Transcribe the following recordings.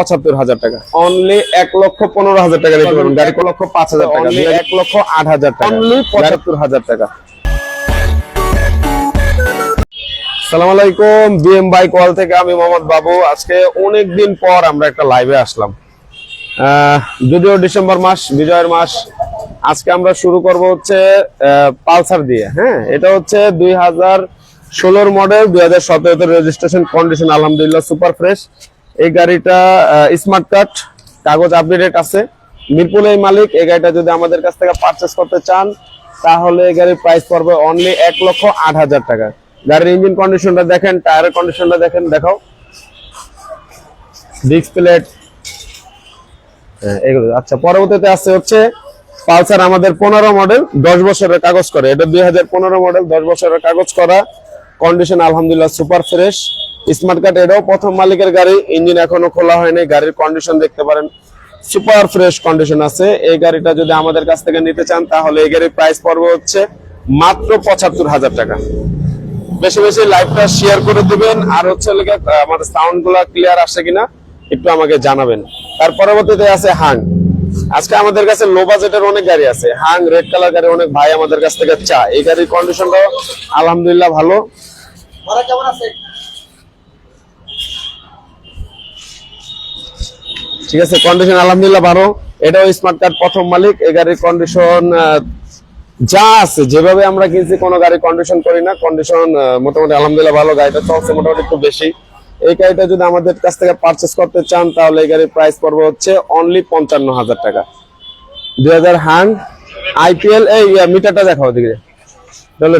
পঁচাত্তর হাজার টাকা। অনলি এক লক্ষ পনেরো হাজার টাকা নিতে পারবেন। গাড়ি লক্ষ পাঁচ হাজার টাকা এক লক্ষ আট হাজার টাকা। অনলি পঁচাত্তর হাজার টাকা। সালাম আলাইকুম। বিএম বাইক ওয়াল থেকে আমি মোহাম্মদ বাবু। আজকে অনেক দিন পর আমরা একটা লাইভে আসলাম। যদিও ডিসেম্বর মাস বিজয়ের মাস। আজকে আমরা শুরু করব হচ্ছে পালসার দিয়ে। হ্যাঁ এটা হচ্ছে দুই হাজার ষোলোর মডেল দুই হাজার সতেরোতে রেজিস্ট্রেশন কন্ডিশন আলহামদুলিল্লাহ সুপার ফ্রেশ এই গাড়িটা স্মার্ট কার্ড কাগজ আপডেটেড আছে মিরপুর এই মালিক, এই গাড়িটা যদি আমাদের কাছ থেকে পারচেস করতে চান, তাহলে এই গাড়ির প্রাইস পড়বে অনলি এক লক্ষ আট হাজার টাকা। গাড়ির ইঞ্জিন কন্ডিশনটা দেখেন টায়ারের কন্ডিশনটা দেখেন, দেখাও। ডিস্ক প্লেট এগুলো। আচ্ছা পরবর্তীতে আছে হচ্ছে পালসার আমাদের পনেরো মডেল দশ বছরের কাগজ করে। এটা দুই হাজার পনেরো মডেল দশ বছরের কাগজ করা। কন্ডিশন আলহামদুলিল্লাহ সুপার ফ্রেশ স্মার্ট কার্ড এটাও প্রথম মালিকের গাড়ি, ইঞ্জিন এখনও খোলা হয়নি, গাড়ির কন্ডিশন দেখতে পারেন। সুপার ফ্রেশ কন্ডিশন আছে। এই গাড়িটা যদি আমাদের কাছ থেকে নিতে চান, তাহলে এই গাড়ির প্রাইস পড়বে হচ্ছে মাত্র পঁচাত্তর হাজার টাকা। বেশি বেশি লাইভটা শেয়ার করে দিবেন। আর হচ্ছে আমার সাউন্ডগুলা ক্লিয়ার আসে কিনা, একটু আমাকে জানাবেন। তার পরবর্তীতে আছে হাং আজকে আমাদের কাছে লো বাজেটের অনেক গাড়ি আছে। হাং রেড কালার গাড়ি অনেক ভাই আমাদের কাছ থেকে চা এই গাড়ির কন্ডিশনটাও আলহামদুলিল্লাহ ভালো। ঠিক আছে কন্ডিশন আলহামদুলিল্লাহ ভালো। এটাও স্মার্ট কার্ড প্রথম মালিক, এই গাড়ির কন্ডিশন যা আছে, যেভাবে আমরা কিনছি, কোনো গাড়ি কন্ডিশন করি না। কন্ডিশন মোটামুটি আলহামদুলিল্লাহ ভালো, গাড়িটা চলছে মোটামুটি একটু বেশি। এই গাড়িটা যদি আমাদের কাছ থেকে পারচেস করতে চান, তাহলে এই গাড়ির প্রাইস পড়বে হচ্ছে অনলি পঞ্চান্ন হাজার টাকা। দুই হাজার হাং আইপিএল এই মিটারটা দেখাও দিকে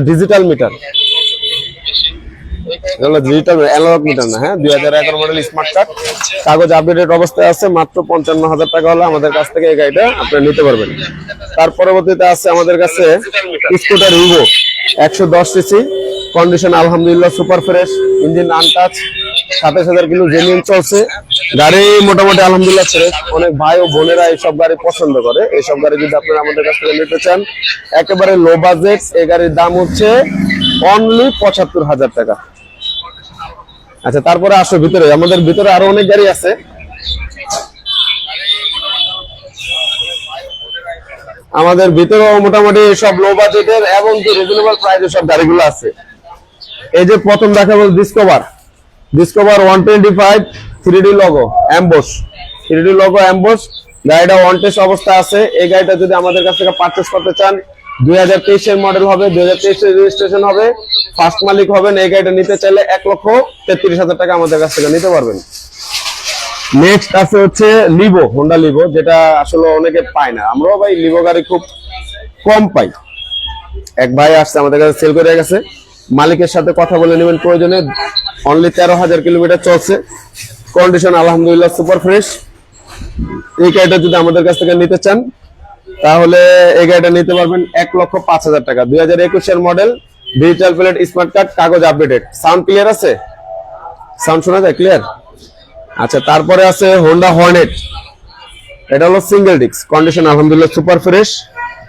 ডিজিটাল মিটার হলো ডিজিটাল অ্যানালগ মিটার না হ্যাঁ? দুই হাজার এগারো মডেল স্মার্ট কার্ড কাগজ আপডেটেড অবস্থায় আছে, মাত্র পঞ্চান্ন হাজার টাকা হলে আমাদের কাছ থেকে এই গাড়িটা আপনারা নিতে পারবেন। তার পরবর্তীতে আছে আমাদের কাছে স্কুটার ইভো একশো দশ সিসি কন্ডিশন আলহামদুলিল্লাহ সুপার ফ্রেশ ইঞ্জিন আনটাচ সাতাশ হাজার কিলো জেনুইন চলছে। গাড়ি মোটামুটি আলহামদুলিল্লাহ ফ্রেশ অনেক ভাই ও বোনেরা এইসব গাড়ি পছন্দ করে। এইসব গাড়ি যদি আপনারা আমাদের কাছ থেকে নিতে চান, একেবারে লো বাজেট এই গাড়ির দাম হচ্ছে অনলি পঁচাত্তর হাজার টাকা। আচ্ছা তারপরে আসো ভিতরে। আমাদের ভিতরে আরও অনেক গাড়ি আছে। আমাদের ভিতরেও মোটামুটি সব লো বাজেটের এবং কি রিজনেবল প্রাইসের সব গাড়িগুলো আছে। এই যে প্রথম দেখাবো discover discover one twenty five three D logo emboss three D logo emboss গাড়িটা ওয়ান টেস্ট অবস্থা আছে। এই গাড়িটা যদি আমাদের কাছ থেকে পারচেস করতে চান দুই হাজার তেইশের মডেল হবে, দুই হাজার তেইশের রেজিস্ট্রেশন হবে। ফার্স্ট মালিক হবেন, এই গাড়িটা নিতে চাইলে এক লক্ষ তেত্রিশ হাজার টাকা আমাদের কাছ থেকে নিতে পারবেন। নেক্সট আছে হচ্ছে লিভো হোন্ডা লিভো যেটা আসলে অনেকে পায় না। আমরাও ভাই লিভো গাড়ি খুব কম পাই। এক ভাই আসছে, আমাদের কাছে সেল করে গেছে। মালিকের সাথে কথা বলে নেবেন প্রয়োজনে। অনলি তেরো হাজার কিলোমিটার চলছে। কন্ডিশন আলহামদুলিল্লাহ সুপার ফ্রেশ এই গাড়িটা যদি আমাদের কাছ থেকে নিতে চান তাহলে এই গাড়িটা নিতে পারবেন এক লক্ষ পাঁচ হাজার টাকা। দুই হাজার একুশের model digital plate smart card কাগজ আপডেটেড সাউন্ড ক্লিয়ার আছে? সাউন্ড শোনা যায়? ক্লিয়ার আচ্ছা তারপরে আছে হোন্ডা হর্নেট এটা হলো সিঙ্গেল ডিস্ক কন্ডিশন আলহামদুলিল্লাহ সুপার ফ্রেশ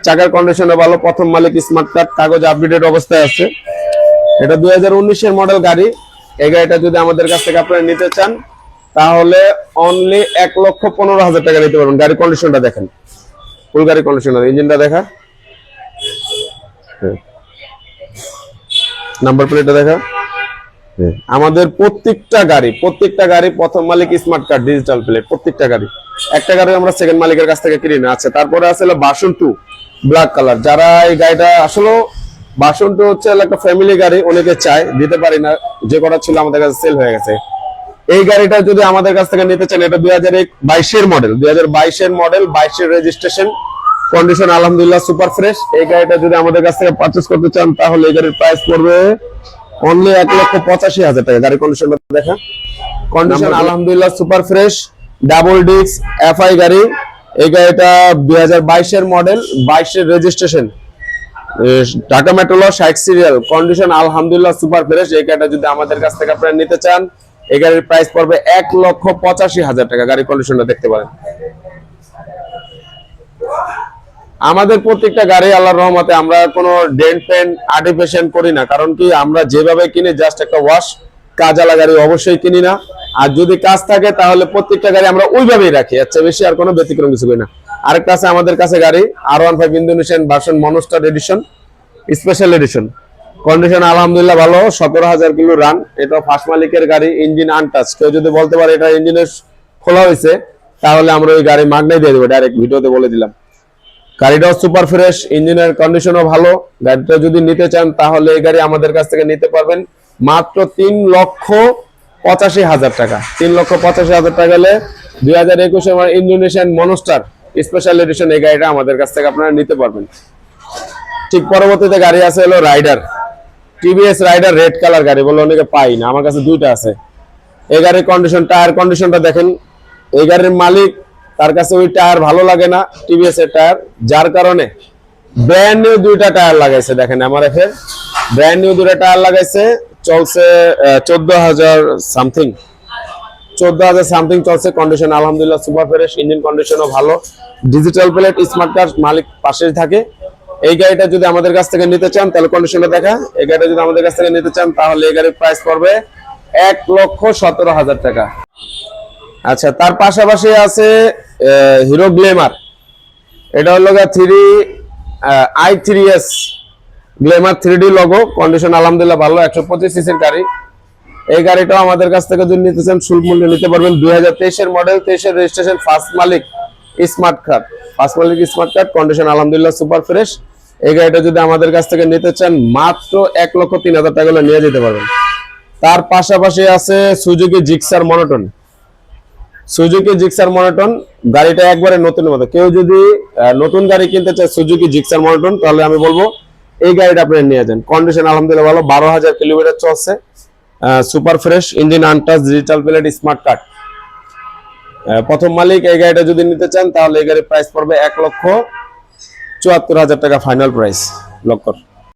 চাকার কন্ডিশনে ভালো। প্রথম মালিক স্মার্ট কার্ড কাগজ আপডেটেড অবস্থায় আছে। এটা দুই হাজার উনিশের মডেল গাড়ি। এই গাড়িটা যদি আমাদের কাছ থেকে আপনারা নিতে চান, তাহলে অনলি এক লক্ষ পনেরো হাজার টাকা নিতে পারবেন। গাড়ির কন্ডিশনটা দেখেন। ফুল গাড়ি কন্ডিশনার ইঞ্জিনটা দেখা। নাম্বার প্লেটটা দেখা। হ্যাঁ। আমাদের প্রত্যেকটা গাড়ি প্রত্যেকটা গাড়ি প্রথম মালিক স্মার্ট কার্ড ডিজিটাল প্লেট প্রত্যেকটা গাড়ি। একটা গাড়ি আমরা সেকেন্ড মালিকের কাছ থেকে কিনে না আচ্ছা তারপরে আসলে বাসন টু ব্ল্যাক কালার যারা এই গাড়িটা আসলে বাসন টু হচ্ছে একটা ফ্যামিলি গাড়ি, অনেকে চায়, দিতে পারি না, যে কটা ছিল আমাদের কাছে সেল হয়ে গেছে। এই গাড়িটা যদি আমাদের কাছ থেকে নিতে চান, এটা দুই হাজার বাইশের মডেল দুই হাজার বাইশের মডেল বাইশের রেজিস্ট্রেশন কন্ডিশন আলহামদুলিল্লাহ সুপার ফ্রেশ এই গাড়িটা যদি আমাদের কাছ থেকে পারচেস করতে চান তাহলে এই গাড়ির প্রাইস পড়বে অনলি এক লক্ষ পঁচাশি হাজার টাকা। গাড়ির কন্ডিশনটা দেখা কন্ডিশন আলহামদুলিল্লাহ super fresh double disc FI গাড়ি। এই গাড়িটা দুই হাজার বাইশের মডেল বাইশের রেজিস্ট্রেশন ঢাকা মেট্রোল ষাট সিরিয়াল কন্ডিশন আলহামদুলিল্লাহ সুপার ফ্রেশ এই গাড়িটা যদি আমাদের কাছ থেকে আপনারা নিতে চান এই গাড়ির প্রাইস পড়বে এক লক্ষ পঁচাশি হাজার টাকা। গাড়ির কন্ডিশনটা দেখতে পারেন। আমাদের প্রত্যেকটা গাড়ি আল্লাহর রহমতে আমরা কোনো ডেন্ট পেন আর্টিফিশিয়াল করি না। কারণ কি, আমরা যেভাবে কিনে জাস্ট একটা ওয়াশ কাজালা গাড়ি অবশ্যই কিনি না। আর যদি কাজ থাকে, তাহলে প্রত্যেকটা গাড়ি আমরা ওইভাবেই রাখি। আচ্ছা বেশি আর কোনো ব্যতিক্রম কিছু করি না। আরেকটা আছে আমাদের কাছে গাড়ি R one five Indonesian version monster edition special edition condition আলহামদুলিল্লাহ ভালো, সতেরো হাজার কিলো রান এটা ফার্স্ট মালিকের গাড়ি ইঞ্জিন আনটাচ কেউ যদি বলতে পারে এটা ইঞ্জিনের খোলা হয়েছে, তাহলে আমরা ওই গাড়ি মাগনাই দিয়ে দেবো ডাইরেক্ট ভিডিওতে বলে দিলাম। গাড়িটাও সুপার ফ্রেশ ইঞ্জিনের কন্ডিশনও ভালো। গাড়িটা যদি নিতে চান, তাহলে এই গাড়ি আমাদের কাছ থেকে নিতে পারবেন মাত্র তিন লক্ষ পঁচাশি হাজার টাকা। তিন লক্ষ পঁচাশি হাজার টাকা হলে দুই হাজার একুশে ইন্দোনেশিয়ান মনস্টার স্পেশাল এডিশন এই গাড়িটা আমাদের কাছ থেকে আপনারা নিতে পারবেন। ঠিক পরবর্তীতে গাড়ি আছে হলো Raider TVS Raider red colour গাড়ি, বলে অনেকে পাই না, আমার কাছে দুইটা আছে। এই গাড়ির কন্ডিশন টায়ার কন্ডিশনটা দেখেন। এই গাড়ির মালিক তার কাছে ওই টায়ার ভালো লাগে না, টিভিএস এর টায়ার। যার কারণে ব্র্যান্ড নিউ দুইটা টায়ার লাগাইছে, দেখেন আমার এফের ব্র্যান্ড নিউ দুইটা টায়ার লাগাইছে, চলছে চোদ্দ হাজার সামথিং চোদ্দ হাজার সামথিং চলছে কন্ডিশন আলহামদুলিল্লাহ সুপার ফ্রেশ ইঞ্জিন কন্ডিশনও ভালো। ডিজিটাল প্লেট স্মার্ট কার্ড মালিক পাশেই থাকে। এই গাড়িটা যদি আমাদের কাছ থেকে নিতে চান, তাহলে কন্ডিশনে দেখা। এই গাড়িটা যদি আমাদের কাছ থেকে নিতে চান, তাহলে এই গাড়ির প্রাইস পড়বে এক লক্ষ সতেরো হাজার টাকা। আচ্ছা তার পাশাপাশি আছে হিরো গ্লেমার এটা হলো three I three S Glamour three D logo condition আলহামদুলিল্লাহ ভালো, একশো পঁচিশ সিসির গাড়ি। এই গাড়িটাও আমাদের কাছ থেকে যদি নিতে চান শুল্ক মূল্যে নিতে পারবেন। দুই হাজার তেইশের মডেল তেইশের রেজিস্ট্রেশন ফার্স্ট মালিক স্মার্ট কার্ড ফার্স্ট মালিক স্মার্ট কার্ড কন্ডিশন আলহামদুলিল্লাহ সুপার ফ্রেশ এই গাড়িটা যদি আমাদের কাছ থেকে নিতে চান, মাত্র এক লক্ষ তিন হাজার টাকা নিয়ে যেতে পারবেন। তার পাশাপাশি আছে Suzuki Gixxer monotone Suzuki Gixxer monotone গাড়িটা একবারে নতুন মতো। কেউ যদি নতুন গাড়ি কিনতে চায় সুজুকি জিক্সার মনোটন তাহলে আমি বলব, এই গাড়িটা আপনি নিয়ে যান। কন্ডিশন আলহামদুলিল্লাহ ভালো, বারো হাজার কিলোমিটার চলছে super fresh engine untouch digital plate smart card প্রথম মালিক এই গাড়িটা যদি নিতে চান, তাহলে এই গাড়ির প্রাইস পড়বে এক লক্ষ চুয়াত্তর হাজার টাকা ফাইনাল প্রাইস লক্কর